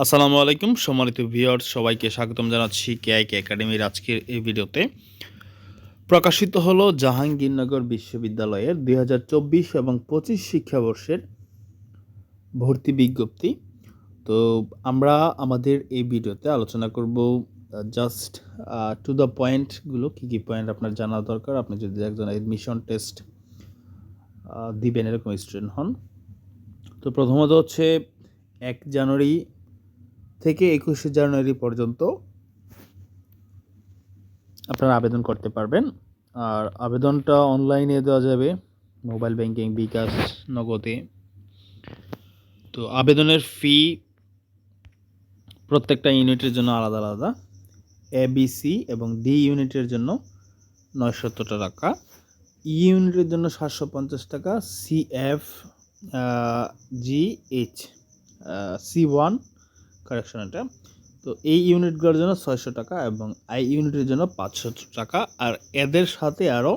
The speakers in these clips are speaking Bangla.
আসসালামু আলাইকুম, সম্মানিত ভিউয়ার্স, সবাইকে স্বাগতম জানাচ্ছি কেআইকে একাডেমির আজকের এই ভিডিওতে। প্রকাশিত হলো জাহাঙ্গীরনগর বিশ্ববিদ্যালয়ের দু হাজার চব্বিশ এবং পঁচিশ শিক্ষাবর্ষের ভর্তি বিজ্ঞপ্তি। তো আমরা আমাদের এই ভিডিওতে আলোচনা করব জাস্ট টু দ্য পয়েন্টগুলো কী কী পয়েন্ট আপনার জানা দরকার, আপনি যদি একজন এডমিশন টেস্ট দিবেন, এরকম স্টুডেন্ট হন। তো প্রথমত হচ্ছে, এক জানুয়ারি থেকে একুশে জানুয়ারি পর্যন্ত আপনারা আবেদন করতে পারবেন। আর আবেদনটা অনলাইনে দেওয়া যাবে, মোবাইল ব্যাংকিং, বিকাশ, নগদে। তো আবেদনের ফি প্রত্যেকটা ইউনিটের জন্য আলাদা আলাদা। এ বি সি এবং ডি ইউনিটের জন্য নয়শত টাকা। ই ইউনিটের জন্য সাতশো পঞ্চাশ টাকা C F G H C one correction এটা। তো এই ইউনিটগুলোর জন্য ছয়শো টাকা এবং আই ইউনিটের জন্য পাঁচশো টাকা। আর এদের সাথে আরও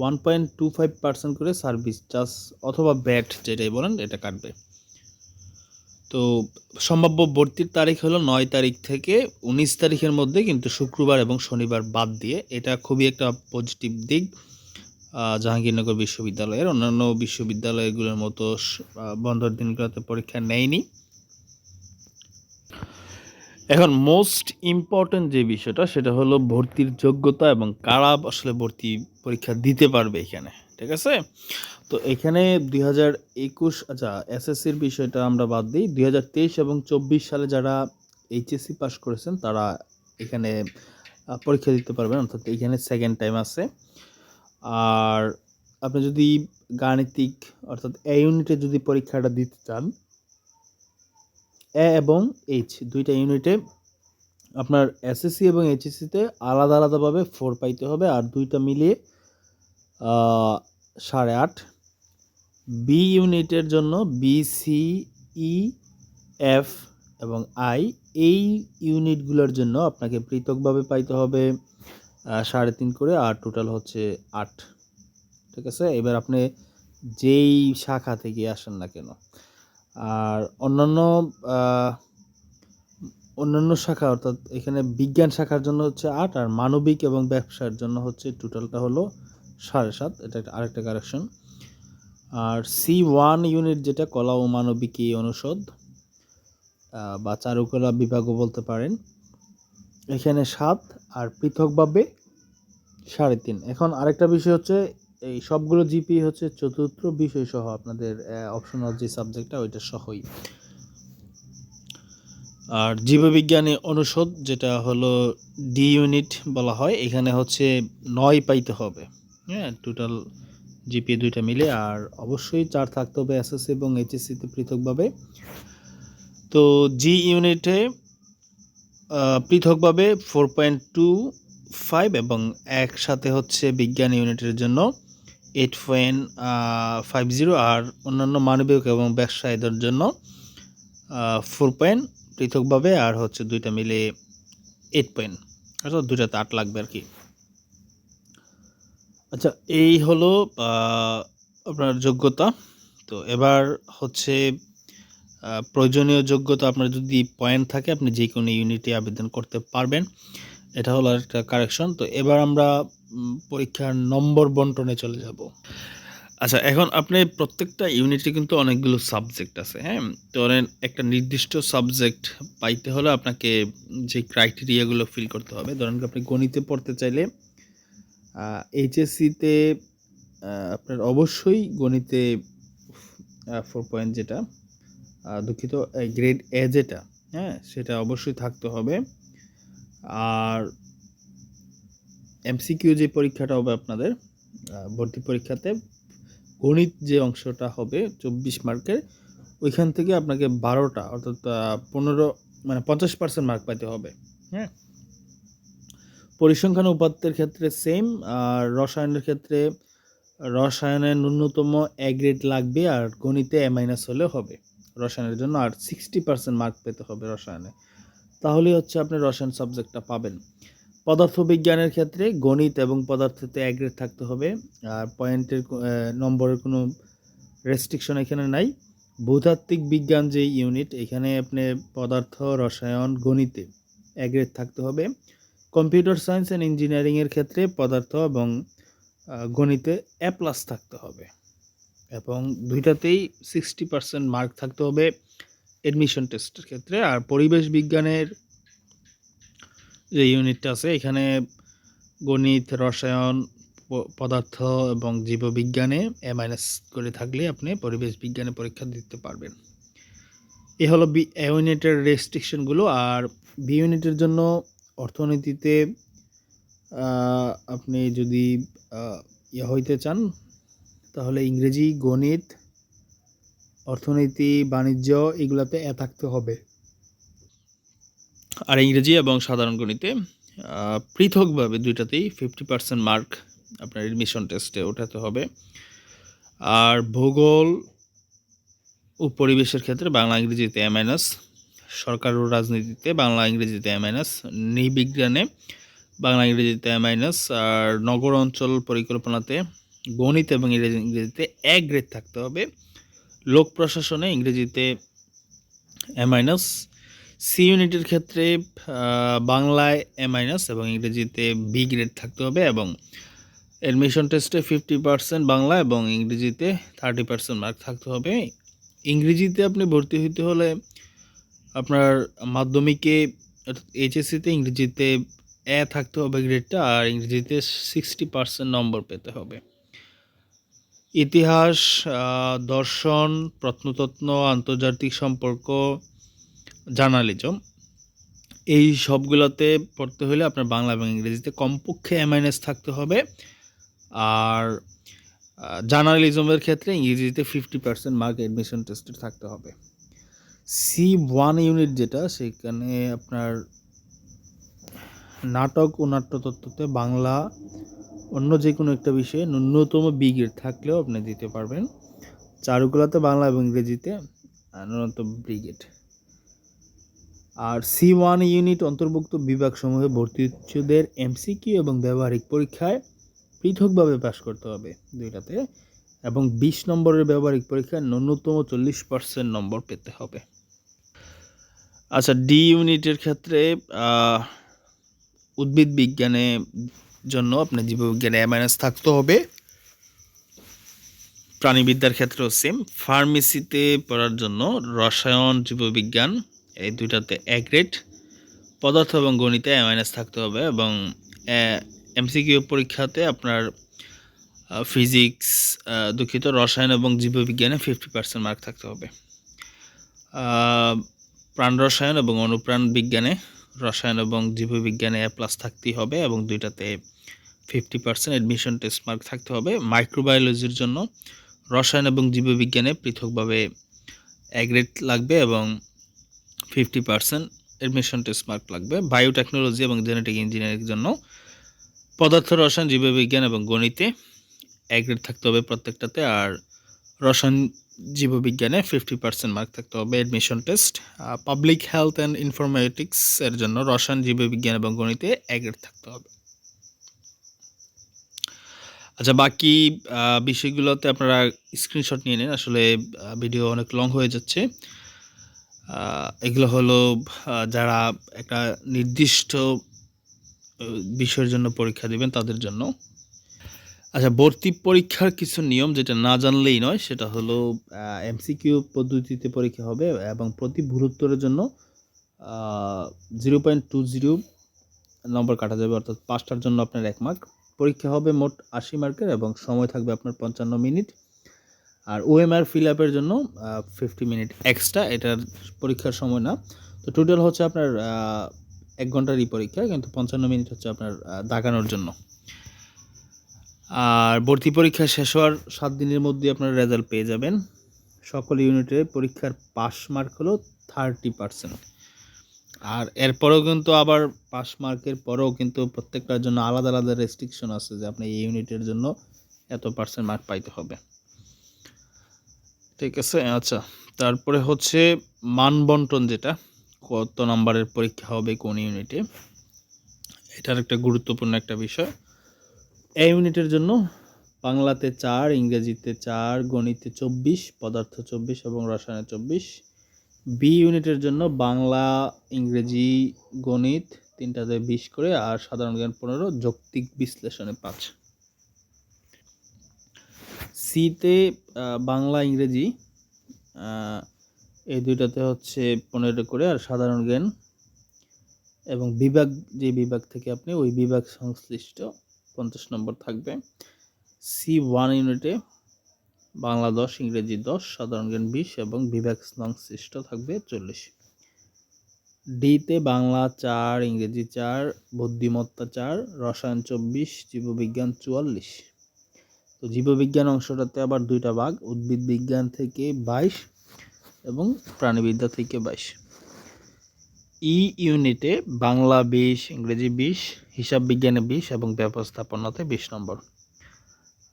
one point two five percent করে সার্ভিস চার্জ অথবা ব্যাট যেটাই বলেন, এটা কাটবে। তো সম্ভাব্য ভর্তির তারিখ হলো নয় তারিখ থেকে উনিশ তারিখের মধ্যে কিন্তু শুক্রবার এবং শনিবার বাদ দিয়ে এটা খুবই একটা পজিটিভ দিক। জাহাঙ্গীরনগর বিশ্ববিদ্যালয়ের অন্যান্য বিশ্ববিদ্যালয়গুলোর মতো বন্ধর দিনগুলোতে পরীক্ষা নেয়নি। এখন মোস্ট ইম্পর্ট্যান্ট যে বিষয়টা, সেটা হলো ভর্তির যোগ্যতা এবং কারা আসলে ভর্তি পরীক্ষা দিতে পারবে এখানে, ঠিক আছে? তো এখানে দুই হাজার একুশ আচ্ছা এসএসসির বিষয়টা আমরা বাদ দিই। দুই হাজার তেইশ এবং চব্বিশ সালে যারা এইচএসসি পাস করেছেন, তারা এখানে পরীক্ষা দিতে পারবেন। অর্থাৎ এখানে সেকেন্ড টাইম আছে। আর আপনি যদি গাণিতিক, অর্থাৎ এ ইউনিটে যদি পরীক্ষাটা দিতে চান এ এবং এইচ দুইটা ইউনিটে আপনার এসএসসি এবং এইচএসসিতে আলাদা আলাদাভাবে ফোর পাইতে হবে আর দুইটা মিলিয়ে সাড়ে আট। বি ইউনিটের জন্য বি সি ই এফ এবং আই এই ইউনিটগুলোর জন্য আপনাকে পৃথকভাবে পাইতে হবে সাড়ে তিন করে আর টোটাল হচ্ছে আট। ঠিক আছে? এবার আপনি যেই শাখা থেকে আসেন না কেন আর অন্যান্য অন্যান্য শাখা অর্থাৎ এখানে বিজ্ঞান শাখার জন্য হচ্ছে আট আর মানবিক এবং ব্যবসার জন্য হচ্ছে টোটালটা হলো সাড়ে সাত। এটা আরেকটা কারেকশন আর সি ওয়ান ইউনিট যেটা কলা ও মানবিকী অনুষদ বা চারুকলা বিভাগও বলতে পারেন, এখানে সাত আর পৃথকভাবে সাড়ে তিন। এখন আরেকটা বিষয় হচ্ছে এই সবগুলো জিপি হচ্ছে চতুর্থ বিষয় সহ আপনাদের অপশনাল যে সাবজেক্টটা ওইটা সহই। আর জীববিজ্ঞানী অনুষদ, যেটা হলো ডি ইউনিট বলা হয়, এখানে হচ্ছে নয় পাইতে হবে। হ্যাঁ টোটাল জিপি দুইটা মিলে, আর অবশ্যই চার থাকতে হবে এসএসসি এবং এইচএসসিতে পৃথকভাবে। তো জি ইউনিটে পৃথকভাবে ফোর পয়েন্ট টু ফাইভ এবং একসাথে হচ্ছে বিজ্ঞান ইউনিটের জন্য এইট পয়েন্ট ফাইভ জিরো আর অন্যান্য মানবিক এবং ব্যবসায়ীদের জন্য ফোর পয়েন্ট পৃথকভাবে আর হচ্ছে দুইটা মিলে এইট পয়েন্ট আচ্ছা দুইটাতে আট লাগবে আর কি। আচ্ছা এই হলো আপনার যোগ্যতা। তো এবার হচ্ছে প্রয়োজনীয় যোগ্যতা আপনার যদি পয়েন্ট থাকে, আপনি যে কোনো ইউনিটে আবেদন করতে পারবেন। এটা হলো একটা কারেকশন তো এবার আমরা পরীক্ষার নম্বর বন্টনে চলে যাব। আচ্ছা এখন আপনি প্রত্যেকটা ইউনিটে কিন্তু অনেকগুলো সাবজেক্ট আছে হ্যাঁ? অনেক একটা নির্দিষ্ট সাবজেক্ট পাইতে হলে আপনাকে যে ক্রাইটেরিয়াগুলো ফিল করতে হবে, ধরেন আপনি গণিতে পড়তে চাইলে এইচএসসিতে আপনার অবশ্যই গণিতে ফোর পয়েন্ট যেটা দুঃখিত গ্রেড এ যেটা হ্যাঁ? সেটা অবশ্যই থাকতে হবে। আর এমসিকিউ যে পরীক্ষাটা হবে আপনাদের ভর্তি পরীক্ষাতে গণিত যে অংশটা হবে চব্বিশ মার্কের, ওইখান থেকে আপনাকে বারোটা অর্থাৎ পনেরো মানে পঞ্চাশ পার্সেন্ট মার্ক পাইতে হবে হ্যাঁ? পরিসংখ্যান উপাত্তের ক্ষেত্রে সেম আর রসায়নের ক্ষেত্রে, রসায়নের ন্যূনতম এ গ্রেড লাগবে আর গণিতে এ মাইনাস হলে হবে, রসায়নের জন্য আর সিক্সটি পার্সেন্ট মার্ক পেতে হবে রসায়নে। তাহলেই হচ্ছে আপনি রসায়ন সাবজেক্টটা পাবেন। পদার্থবিজ্ঞানের ক্ষেত্রে গণিত এবং পদার্থতে এক গ্রেড থাকতে হবে। আর পয়েন্টের নম্বরের কোনো রেস্ট্রিকশন এখানে নাই। ভূতাত্ত্বিক বিজ্ঞান যে ইউনিট এখানে আপনি পদার্থ, রসায়ন, গণিতে এক গ্রেড থাকতে হবে। কম্পিউটার সায়েন্স অ্যান্ড ইঞ্জিনিয়ারিংয়ের ক্ষেত্রে পদার্থ এবং গণিতে এ প্লাস থাকতে হবে। এবং দুইটাতেই সিক্সটি পার্সেন্ট মার্ক থাকতে হবে এডমিশন টেস্টের ক্ষেত্রে। আর পরিবেশ বিজ্ঞানের যে ইউনিটটা আছে, এখানে গণিত, রসায়ন পদার্থ এবং জীববিজ্ঞানে এ মাইনাস করে থাকলে আপনি পরিবেশ বিজ্ঞানে পরীক্ষা দিতে পারবেন। এ হলো বি এ ইউনিটের রেস্ট্রিকশনগুলো আর বি ইউনিটের জন্য অর্থনীতিতে আপনি যদি ইয়ে হইতে চান, তাহলে ইংরেজি, গণিত, অর্থনীতি, বাণিজ্য, এগুলাতে এ থাকতে হবে। আর ইংরেজি এবং সাধারণ গণিতে পৃথকভাবে দুইটাতেই ফিফটি পার্সেন্ট মার্ক আপনার এডমিশন টেস্টে ওঠাতে হবে। আর ভূগোল ও পরিবেশের ক্ষেত্রে বাংলা, ইংরেজিতে এ মাইনাস সরকার ও রাজনীতিতে বাংলা, ইংরেজিতে এ মাইনাস নৃবিজ্ঞানে বাংলা, ইংরেজিতে এ মাইনাস আর নগর অঞ্চল পরিকল্পনাতে গণিত এবং ইংরেজি ইংরেজিতে এক গ্রেড থাকতে হবে। লোক প্রশাসনে ইংরেজিতে এ মাইনাস সি ইউনিটের ক্ষেত্রে বাংলায় এ মাইনাস এবং ইংরেজিতে বি গ্রেড থাকতে হবে এবং অ্যাডমিশন টেস্টে ফিফটি পার্সেন্ট বাংলা এবং ইংরেজিতে থার্টি পার্সেন্ট মার্ক থাকতে হবে। ইংরেজিতে আপনি ভর্তি হইতে হলে আপনার মাধ্যমিকে এইচএসসিতে, ইংরেজিতে এ থাকতে হবে গ্রেডটা আর ইংরেজিতে সিক্সটি পার্সেন্ট নম্বর পেতে হবে। ইতিহাস দর্শন, প্রত্নতত্ত্ব, আন্তর্জাতিক সম্পর্ক জার্নালিজম, এই সবগুলোতে পড়তে হলে আপনার বাংলা এবং ইংরেজিতে কমপক্ষে এমআইএস থাকতে হবে। আর জার্নালিজমের ক্ষেত্রে ইংরেজিতে ফিফটি পার্সেন্ট মার্ক অ্যাডমিশন টেস্টে থাকতে হবে। সি ওয়ান ইউনিট যেটা, সেখানে আপনার নাটক ও নাট্যতত্ত্বতে বাংলা অন্য যে কোনো একটা বিষয়ে ন্যূনতম বি গ্রেড থাকলেও আপনি দিতে পারবেন। চারুকলাতে বাংলা এবং ইংরেজিতে ন্যূনতম বি গ্রেড। আর সি ওয়ান ইউনিট অন্তর্ভুক্ত বিভাগসমূহে ভর্তি উচ্চদের এমসিকিউ এবং ব্যবহারিক পরীক্ষায় পৃথকভাবে পাশ করতে হবে দুইটাতে। এবং বিশ নম্বরের ব্যবহারিক পরীক্ষায় ন্যূনতম চল্লিশ পার্সেন্ট নম্বর পেতে হবে। আচ্ছা ডি ইউনিটের ক্ষেত্রে উদ্ভিদ বিজ্ঞানে জন্য আপনার জীববিজ্ঞানে এ মাইনাস থাকতে হবে। প্রাণীবিদ্যার ক্ষেত্রেও সেম ফার্মেসিতে পড়ার জন্য রসায়ন, জীববিজ্ঞান এই দুইটাতে এক গ্রেড পদার্থ এবং গণিতে এ মাইনাস থাকতে হবে এবং এমসিকিউ পরীক্ষাতে আপনার ফিজিক্স দুঃখিত, রসায়ন এবং জীববিজ্ঞানে ফিফটি পার্সেন্ট মার্ক থাকতে হবে। প্রাণ রসায়ন এবং অনুপ্রাণ বিজ্ঞানে রসায়ন এবং জীববিজ্ঞানে এ প্লাস থাকতেই হবে এবং দুইটাতে fifty percent admission test mark থাকতে হবে। মাইক্রোবায়োলজির জন্য রসায়ন এবং জীববিজ্ঞানে পৃথকভাবে এ গ্রেড লাগবে এবং fifty percent admission test mark লাগবে। বায়োটেকনোলজি এবং জেনেটিক ইঞ্জিনিয়ারিং জন্য পদার্থ রসায়ন জীববিজ্ঞান এবং গণিতে এক গ্রেড থাকতে হবে প্রত্যেকটাতে, আর রসায়ন, জীববিজ্ঞানে ফিফটি পার্সেন্ট মার্ক থাকতে হবে admission test public health and informatics এর জন্য রসায়ন, জীববিজ্ঞান এবং গণিতে এক গ্রেড থাকতে হবে। আচ্ছা বাকি বিষয়গুলোতে আপনারা স্ক্রিনশট নিয়ে নিন। আসলে ভিডিও অনেক লং হয়ে যাচ্ছে। এগুলো হলো যারা একটা নির্দিষ্ট বিষয়ের জন্য পরীক্ষা দিবেন তাদের জন্য। আচ্ছা ভর্তি পরীক্ষার কিছু নিয়ম যেটা না জানলেই নয়, সেটা হলো এমসিকিউ পদ্ধতিতে পরীক্ষা হবে এবং প্রতি ভুল উত্তরের জন্য জিরো পয়েন্ট টু জিরো নম্বর কাটা যাবে, অর্থাৎ পাঁচটার জন্য আপনার এক মার্ক পরীক্ষা হবে মোট আশি মার্কের এবং সময় থাকবে আপনার পঞ্চান্ন মিনিট আর ওএমআর ফিল আপের জন্য ফিফটি মিনিট এক্সট্রা এটার পরীক্ষার সময় না। তো টোটাল হচ্ছে আপনার এক ঘন্টারই পরীক্ষা, কিন্তু পঞ্চান্ন মিনিট হচ্ছে আপনার দাগানোর জন্য। আর ভর্তি পরীক্ষা শেষ হওয়ার সাত দিনের মধ্যে আপনার রেজাল্ট পেয়ে যাবেন। সকল ইউনিটে পরীক্ষার পাস মার্ক হলো থার্টি পার্সেন্ট আর এরপরেও কিন্তু আবার পাস মার্কের পরেও কিন্তু প্রত্যেকটার জন্য আলাদা আলাদা রেস্ট্রিকশন আছে যে আপনি এই ইউনিটের জন্য এত পার্সেন্ট মার্ক পাইতে হবে। ঠিক আছে আচ্ছা। তারপরে হচ্ছে মানবন্টন যেটা, কত নম্বরের পরীক্ষা হবে কোন ইউনিটে এটার একটা গুরুত্বপূর্ণ একটা বিষয়। এই ইউনিটের জন্য বাংলাতে চার, ইংরেজিতে চার, গণিতে চব্বিশ, পদার্থ চব্বিশ এবং রসায়নে চব্বিশ। বি ইউনিটের জন্য বাংলা, ইংরেজি, গণিত তিনটাতে বিশ করে আর সাধারণ জ্ঞান পনেরো, যৌক্তিক বিশ্লেষণে পাঁচ। সিতে বাংলা, ইংরেজি এই দুইটাতে হচ্ছে পনেরো করে আর সাধারণ জ্ঞান এবং বিভাগ, যে বিভাগ থেকে আপনি ওই বিভাগ সংশ্লিষ্ট পঞ্চাশ নম্বর থাকবে। সি ওয়ান ইউনিটে বাংলা দশ, ইংরেজি দশ, সাধারণ জ্ঞান বিশ এবং বিভাগ সংশ্লিষ্ট থাকবে চল্লিশ। ডিতে বাংলা চার, ইংরেজি চার, বুদ্ধিমত্তা চার, রসায়ন চব্বিশ, জীববিজ্ঞান চুয়াল্লিশ। তো জীববিজ্ঞান অংশটাতে আবার দুইটা ভাগ, উদ্ভিদ বিজ্ঞান থেকে বাইশ এবং প্রাণীবিদ্যা থেকে বাইশ। ই ইউনিটে বাংলা বিশ, ইংরেজি বিশ, হিসাব বিজ্ঞানে বিশ এবং ব্যবস্থাপনাতে বিশ নম্বর।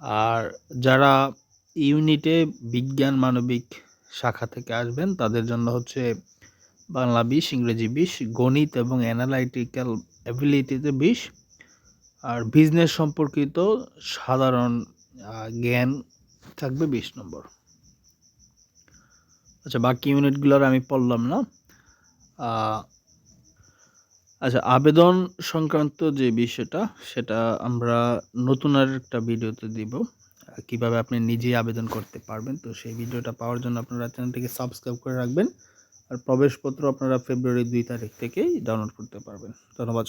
আর যারা ইউনিটে বিজ্ঞান মানবিক শাখা থেকে আসবেন, তাদের জন্য হচ্ছে বাংলা বিশ, ইংরেজি বিশ, গণিত এবং অ্যানালাইটিক্যাল অ্যাবিলিটিতে বিশ। আর বিজনেস সম্পর্কিত সাধারণ জ্ঞান থাকবে বিশ নম্বর। আচ্ছা বাকি ইউনিটগুলোর আমি পড়লাম না। আচ্ছা আবেদন সংক্রান্ত যে বিষয়টা, সেটা আমরা নতুন আর একটা ভিডিওতে দিব। কীভাবে আপনি নিজেই আবেদন করতে পারবেন। তো সেই ভিডিওটা পাওয়ার জন্য আপনারা চ্যানেলটিকে সাবস্ক্রাইব করে রাখবেন। আর প্রবেশপত্র আপনারা ফেব্রুয়ারি দুই তারিখ থেকেই ডাউনলোড করতে পারবেন। ধন্যবাদ